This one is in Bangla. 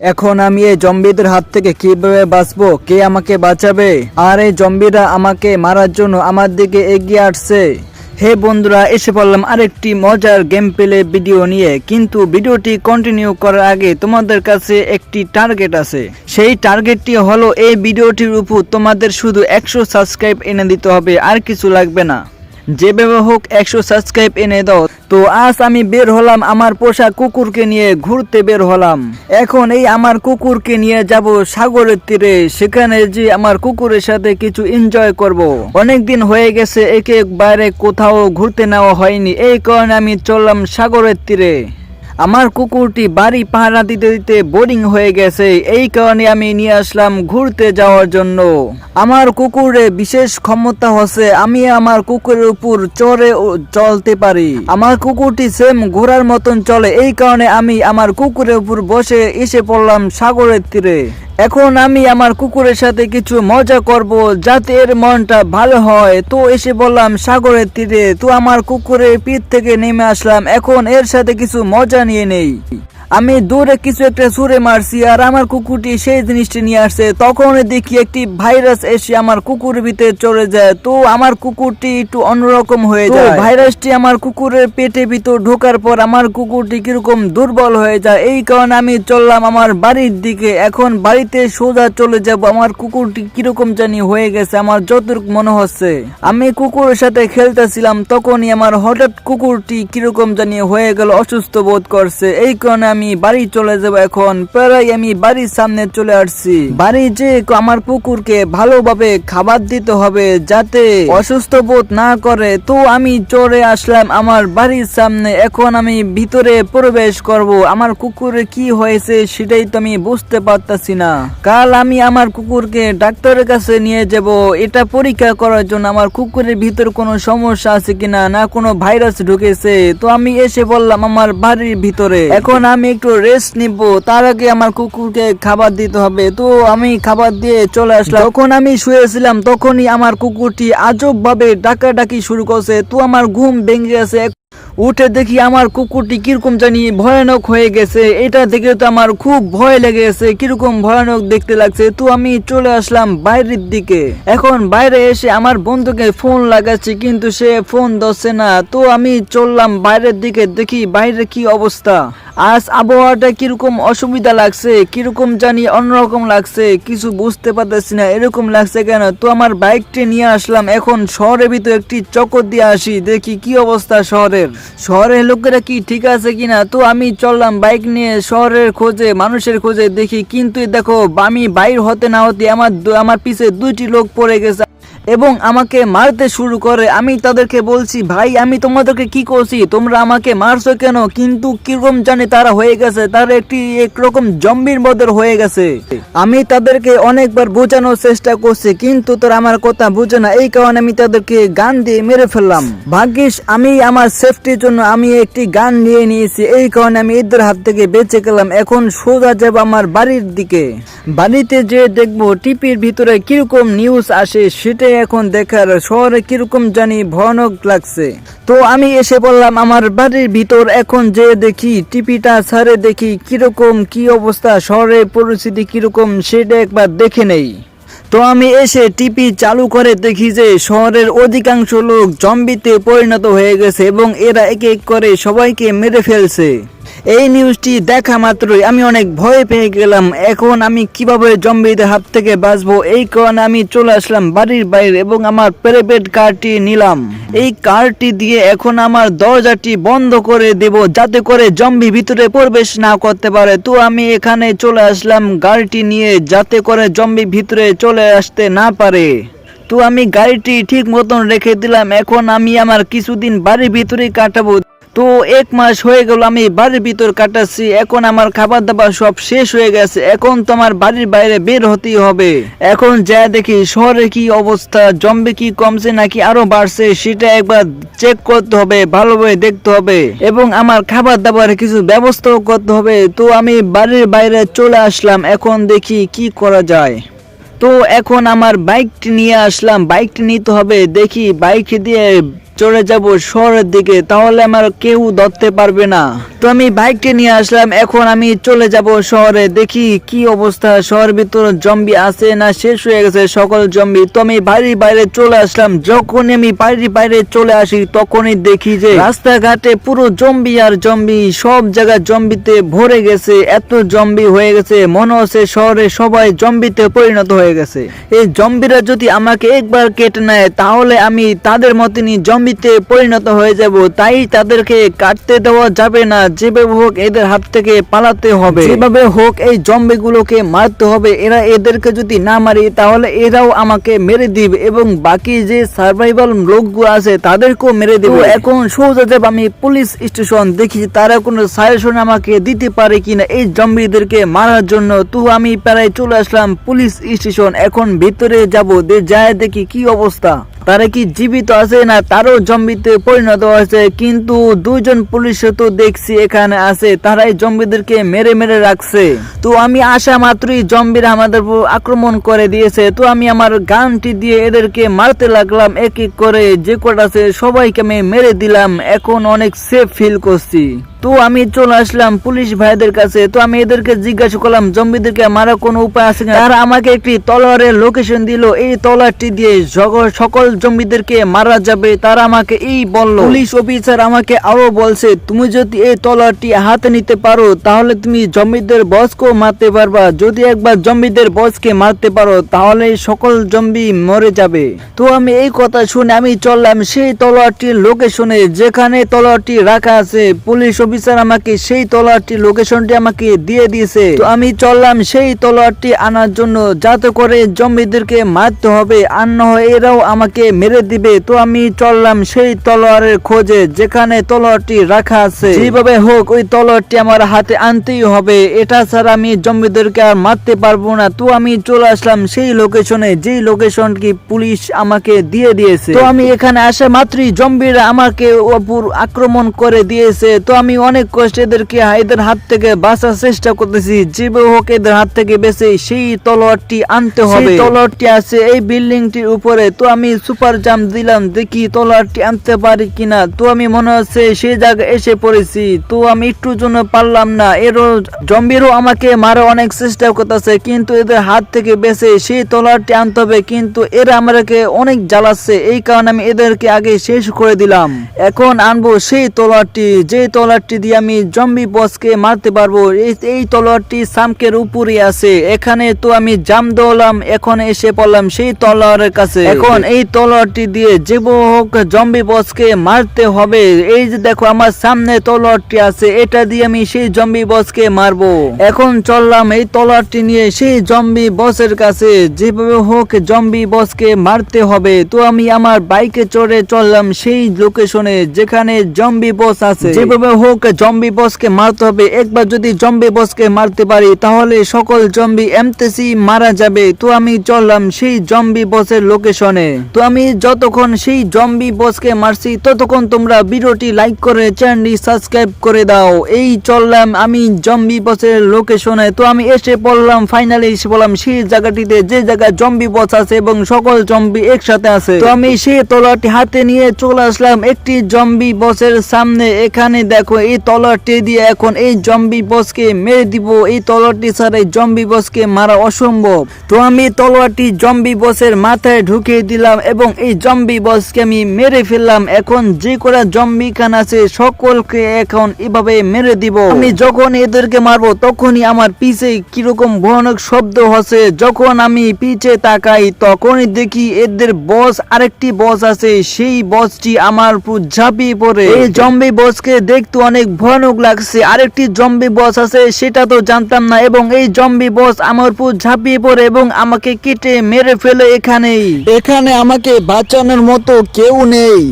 এখন আমি এই জম্বিদের হাত থেকে কীভাবে বাঁচবো? কে আমাকে বাঁচাবে? আর এই জম্বিরা আমাকে মারার জন্য আমার দিকে এগিয়ে আসছে। হে বন্ধুরা, এসে পড়লাম আরেকটি মজার গেম প্লে ভিডিও নিয়ে। কিন্তু ভিডিওটি কন্টিনিউ করার আগে তোমাদের কাছে একটি টার্গেট আছে। সেই টার্গেটটি হলো এই ভিডিওটির উপর তোমাদের শুধু একশো সাবস্ক্রাইব এনে দিতে হবে, আর কিছু লাগবে না। যেভাবে হোক একশো সাবস্ক্রাইব এনে দাও। তো আজ আমি বের হলাম আমার পোষা কুকুরকে নিয়ে ঘুরতে বের হলাম। এখন এই আমার কুকুরকে নিয়ে যাব সাগরের তীরে। সেখানে যে আমার কুকুরের সাথে কিছু এনজয় করব। অনেক দিন হয়ে গেছে একে বাইরে কোথাও ঘুরতে নেওয়া হয়নি। এই কারণে আমি চললাম সাগরের তীরে। আমার কুকুরটি বাড়ি পাহারা দিতে দিতে বোরিং হয়ে গেছে। এই কারণে আমি নিয়ে আসলাম ঘুরতে যাওয়ার জন্য। আমার কুকুরে বিশেষ ক্ষমতা হচ্ছে আমি আমার কুকুরের উপর চড়ে চলতে পারি। আমার কুকুরটি সেম ঘোড়ার মতন চলে। এই কারণে আমি আমার কুকুরের উপর বসে এসে পড়লাম সাগরের তীরে। এখন আমি আমার কুকুরের সাথে কিছু মজা করব যাতে এর মনটা ভালো হয়। তো এসে বললাম, সাগরের তীরে তো আমার কুকুরের পিঠ থেকে নেমে আসলাম। এখন এর সাথে কিছু মজা নিয়ে নেই। আমি দূরে কিছু একটা সুরে মারছি আর আমার কুকুরটি সেই জিনিসটি নিয়ে আসছে। তখন দেখি একটি ভাইরাস এসে আমার কুকুরের ভিতরে চলে যায়। তো আমার কুকুরটি একটু অন্যরকম হয়ে যায়। ভাইরাসটি আমার কুকুরের পেটে ভিতর ঢোকার পর আমার কুকুরটি কীরকম দুর্বল হয়ে যায়। এই কারণে আমি চললাম আমার বাড়ির দিকে। এখন বাড়িতে সোজা চলে যাব। আমার কুকুরটি কীরকম জানি হয়ে গেছে। আমার যতটুকু মনে হচ্ছে। আমি কুকুরের সাথে খেলতেছিলাম। তখনই আমার হঠাৎ কুকুরটি কীরকম জানি হয়ে গেল অসুস্থ বোধ করছে। এই কারণে আমি বাড়ি চলে যাব এখন। প্রায় আমি বাড়ির সামনে চলে আসছি। বাড়ি যে আমার কুকুরকে ভালোভাবে খাবার দিতে হবে যাতে অসুস্থ বোধ না করে, তো আমি চলে আসলাম আমার বাড়ির সামনে। এখন আমি ভিতরে প্রবেশ করব। আমার কুকুরের কি হয়েছে সেটাই তো আমি বুঝতে পারতাছি না। কাল আমি আমার কুকুরকে ডাক্তারের কাছে নিয়ে যাব। এটা পরীক্ষা করার জন্য আমার কুকুরের ভিতর কোনো সমস্যা আছে কিনা, না কোনো ভাইরাস ঢুকেছে। তো আমি এসে বললাম আমার বাড়ির ভিতরে। এখন আমি একটু রেস্ট নিব। তার আগে আমার কুকুরকে খাবার দিতে হবে। তো আমি খাবার দিয়ে চলে আসলাম। যখন আমি শুয়েছিলাম, তখনই আমার কুকুরটি আজব ভাবে ডাকাডাকি শুরু করছে। তো আমার ঘুম ভেঙে গেছে। উঠে দেখি আমার কুকুরটি কীরকম জানি ভয়ানক হয়ে গেছে। এটা দেখে তো আমার খুব ভয় লেগে গেছে, কীরকম ভয়ানক দেখতে লাগছে। তো আমি চলে আসলাম বাইরের দিকে। এখন বাইরে এসে আমার বন্ধুকে ফোন লাগাচ্ছি, কিন্তু সে ফোন ধরছে না। তো আমি চললাম বাইরের দিকে, দেখি বাইরে কি অবস্থা। আজ আবহাওয়াটা কীরকম অসুবিধা লাগছে? কীরকম জানি অন্যরকম লাগছে? কিছু বুঝতে পারতেছি না, এরকম লাগছে কেন? তো আমার বাইকটি নিয়ে আসলাম, এখন শহরের ভিতরে একটি চক্কর দিয়ে আসি, দেখি কি অবস্থা শহরের। শহরের লোকেরা কি ঠিক আছে কিনা? তো আমি চললাম বাইক নিয়ে শহরের খোঁজে, মানুষের খোঁজে, দেখি কিন্তু দেখো, আমি বাইর হতে না হতে আমার আমার পিছে দুইটি লোক পড়ে গেছে। এবং আমাকে মারতে শুরু করে। আমি তাদেরকে বলছি, ভাই, আমি তোমাদেরকে কি করছি? তোমরা আমাকে মারছো কেন? কিন্তু কীরকম জানি তারা হয়ে গেছে। তারা একটি একরকম জম্বির বদর হয়ে গেছে। আমি তাদেরকে অনেকবার বোঝানোর চেষ্টা করছি, কিন্তু তারা আমার কথা বুঝে না। এই কারণে আমি তাদেরকে গান দিয়ে মেরে ফেললাম। ভাগ্যিস, আমি আমার সেফটির জন্য আমি একটি গান নিয়ে নিয়েছি। এই কারণে আমি এদের হাত থেকে বেঁচে গেলাম। এখন সোজা যাব আমার বাড়ির দিকে। বাড়িতে যে দেখব টিপির ভিতরে কীরকম নিউজ আসে সেটাই এখন দেখার শহরে কীরকম জানি ভয়ানক লাগছে। তো আমি এসে বললাম, আমার বাড়ির ভিতর এখন যে দেখি টিপিটা ছাড়ে দেখি কীরকম কি অবস্থা শহরের পরিস্থিতি কীরকম সেটা একবার দেখে নেই। তো আমি এসে টিপি চালু করে দেখি যে শহরের অধিকাংশ লোক জম্বিতে পরিণত হয়ে গেছে এবং এরা এক এক করে সবাইকে মেরে ফেলছে। এই নিউজটি দেখা মাত্রই আমি অনেক ভয় পেয়ে গেলাম। এখন আমি কীভাবে জম্বিদের হাত থেকে বাঁচবো? এই কারণে আমি চলে আসলাম বাড়ির বাইরে এবং আমার প্রাইভেট কারটি নিলাম। এই কারটি দিয়ে এখন আমার দরজাটি বন্ধ করে দেব যাতে করে জম্বি ভিতরে প্রবেশ না করতে পারে। তো আমি এখানে চলে আসলাম গাড়িটি নিয়ে যাতে করে জম্বি ভিতরে চলে আসতে না পারে। তো আমি গাড়িটি ঠিক মতন রেখে দিলাম। এখন আমি আমার কিছুদিন বাড়ির ভিতরেই কাটাবো। তো এক মাস হয়ে গেল, আমি বাড়ির ভিতর কাটাচ্ছি। এখন আমার খাবার দাবার সব শেষ হয়ে গেছে। এখন তো আমার বাড়ির বাইরে বের হতেই হবে। এখন যা দেখি শহরে কি অবস্থা, জম্বি কি, কমছে নাকি আরও বাড়ছে, সেটা একবার চেক করতে হবে ভালোভাবে দেখতে হবে। এবং আমার খাবার দাবার কিছু ব্যবস্থাও করতে হবে। তো আমি বাড়ির বাইরে চলে আসলাম, এখন দেখি কি করা যায়। তো এখন আমার বাইকটি নিয়ে আসলাম, বাইকটি নিতে হবে, দেখি বাইক দিয়ে চলে যাব শহরের দিকে, তাহলে আমার কেউ ধরতে পারবে না। তো আমি বাইকটা নিয়ে আসলাম, এখন আমি চলে যাব শহরে। দেখি কি অবস্থা, শহরের ভিতর জম্বি আছে না শেষ হয়ে গেছে সকল জম্বি তো আমি বাড়ির বাইরে চলে আসলাম যখনই আমি বাড়ির বাইরে চলে আসি তখনই দেখি যে রাস্তাঘাটে পুরো জম্বি আর জম্বি সব জায়গায় জম্বিতে ভরে গেছে, এত জম্বি হয়ে গেছে। মনে হচ্ছে শহরে সবাই জম্বিতে পরিণত হয়ে গেছে। এই জম্বিরা যদি আমাকে একবার কেটে নেয়, তাহলে আমি তাদের মতনই জম্বিতে পরিণত হয়ে যাব তাই তাদেরকে কাটতে দেওয়া যাবে না। যেভাবে হোক এদের হাত থেকে পালাতে হবে। যেভাবে হোক এই জম্বিগুলোকে মারতে হবে। এরা এদেরকে যদি না মারি তাহলে এরাও আমাকে মেরে দিবে এবং বাকি যে সার্ভাইভাল লোকগুলো আছে তাদেরকেও মেরে দিবে। এখন সোজা যাব আমি পুলিশ স্টেশন দেখি তারা কোনো সাজেশন আমাকে দিতে পারে কিনা এই জম্বিদেরকে মারার জন্য। তো আমি প্রায় চলে আসলাম পুলিশ স্টেশন। এখন ভিতরে যাব দে যায় দেখি কি অবস্থা। তারা কি জীবিত আছে না তারও জম্বিতে পরিণত হয়েছে, কিন্তু দুইজন পুলিশ তো দেখছি এখানে আছে তারা এই জম্বিদেরকে মেরে মেরে রাখছে। তো আমি আসা মাত্রই জম্বিরা আমাদের আক্রমণ করে দিয়েছে। তো আমি আমার গানটি দিয়ে এদেরকে মারতে লাগলাম এক এক করে যে কটা আছে সবাইকে আমি মেরে দিলাম, এখন অনেক সেফ ফিল করছি। তো আমি চলে আসলাম পুলিশ ভাইদের কাছে। তো আমি এদেরকে জিজ্ঞাসা করলাম, জম্বিদেরকে মারা কোনো উপায় আছে তারা আমাকে একটি তলোয়ারের লোকেশন দিল। এই তলোয়ারটি দিয়ে সকল জম্বিদেরকে মারা যাবে, তারা আমাকে এই বলল। পুলিশ অফিসার আমাকে আরও বলছে, তুমি যদি এই তলোয়ারটি হাতে নিতে পারো, তাহলে তুমি জম্বিদের বসকেও মারতে পারবা। যদি একবার জম্বিদের বসকে মারতে পারো, তাহলে সকল জম্বি মরে যাবে। তো আমি এই কথা শুনে আমি চললাম সেই তলোয়ারটির লোকেশনে যেখানে তলোয়ারটি রাখা আছে। পুলিশ অফিসার আমাকে সেই তলোয়ারটি, লোকেশনটি আমাকে দিয়ে দিয়েছে। তো আমি চললাম সেই তলোয়ারটি আনার জন্য, যাতে করে জম্বিদেরকে মারতে হবে, আর না হয় এরাও আমাকে মেরে দিবে। তো আমি চললাম সেই তলোয়ারের খোঁজে, যেখানে তলোয়ারটি রাখা আছে। যেভাবে হোক, ওই তলোয়ারটি আমার হাতে আনতেই হবে। এটা ছাড়া আমি জম্বিদেরকে আর মারতে পারব না। তো আমি চলে আসলাম সেই লোকেশনে, যেই লোকেশন কি পুলিশ আমাকে দিয়ে দিয়েছে। তো আমি এখানে আসা মাত্রই জম্বিরা আমাকে আক্রমণ করে দিয়েছে। তো আমি অনেক কষ্ট এদেরকে এদের হাত থেকে বাঁচার চেষ্টা করতেছি। যেভাবে হোক এদের হাত থেকে বেঁচে সেই তলোয়ারটি আনতে হবে। তলোয়ারটি আছে এই বিল্ডিংটির উপরে। তো আমি সুপার জাম দিলাম দেখি তলোয়ারটি আনতে পারি কিনা। তো আমি মনে হচ্ছে সেই জায়গায় এসে পড়েছি। তো আমি একটু জন্য পারলাম না। এরও জম্বিরও আমাকে মারা অনেক চেষ্টা করতেছে কিন্তু এদের হাত থেকে বেঁচে সেই তলোয়ারটি আনতে হবে। কিন্তু এরা আমাকে অনেক জ্বালাচ্ছে এই কারণে আমি এদেরকে আগে শেষ করে দিলাম। এখন আনব সেই তলোয়ারটি যে তলোয়ারটি দিয়ে আমি জম্বি বসকে মারতে পারব। এই তলোয়ারটি সামকের উপরে আছে। এখানে তো আমি জাম দৌলাম এখন এসে পড়লাম সেই তলোয়ারের কাছে। এখন এই তলোয়ারটি দিয়ে যে হোক জম্বি বসকে মারতে হবে। এই যে দেখো, আমার সামনে তলোয়ারটি আছে, এটা দিয়ে আমি সেই জম্বি বসকে মারবো। এখন চললাম এই তলোয়ারটি নিয়ে সেই জম্বি বসের কাছে। যেভাবে হোক জম্বি বসকে মারতে হবে। তো আমি আমার বাইকে চড়ে চললাম সেই লোকেশনে যেখানে জম্বি বস আছে। যেভাবে হোক জম্বি বসকে মারতে হবে। একবার যদি জম্বি বসকে মারতে পারি, তাহলে সকল জম্বি এমতেসি মারা যাবে। তো আমি চললাম সেই জম্বি বসের লোকেশনে। তো আমি যতক্ষণ সেই জম্বি বসকে মারছি, ততক্ষণ তোমরা ভিডিওটি লাইক করে, চ্যানেলটি সাবস্ক্রাইব করে দাও। এই চললাম আমি জম্বি বসের লোকেশনে। তো আমি এসে পড়লাম ফাইনালি এসে পড়লাম সেই জায়গাটিতে, যে জায়গায় জম্বি বস আছে এবং সকল জম্বি একসাথে আছে। তো আমি সেই তলাটি হাতে নিয়ে চলে আসলাম একটি জম্বি বসের সামনে। এখানে দেখো এই তলারটি দিয়ে এখন এই জম্বি বসকে মেরে দিব। এই তলারটি ছাড়া এই জম্বি বসকে মারা অসম্ভব। তো আমি তলোয়ারটি জম্বি বসের মাথায় ঢুকিয়ে দিলাম এবং এই জম্বি বসকে আমি মেরে ফেললাম। এখন যে করা জম্বি খান আছে সকলকে এখন এভাবে মেরে দিব। আমি যখন এদেরকে মারবো তখনই আমার পিছে কীরকম ভয়ানক শব্দ হচ্ছে। যখন আমি পিছে তাকাই তখনই দেখি এদের বস আরেকটি বস আছে। সেই বসটি আমার ঝাঁপিয়ে পড়ে। এই জম্বি বসকে দেখতে অনেক ভয়ানক লাগছে। আরেকটি জম্বি বস আছে, সেটা তো জানতাম না। এবং এই জম্বি বস আমার উপর ঝাঁপিয়ে পড়ে এবং আমাকে কেটে মেরে ফেলে এখানেই। এখানে আমাকে বাঁচানোর মতো কেউ নেই।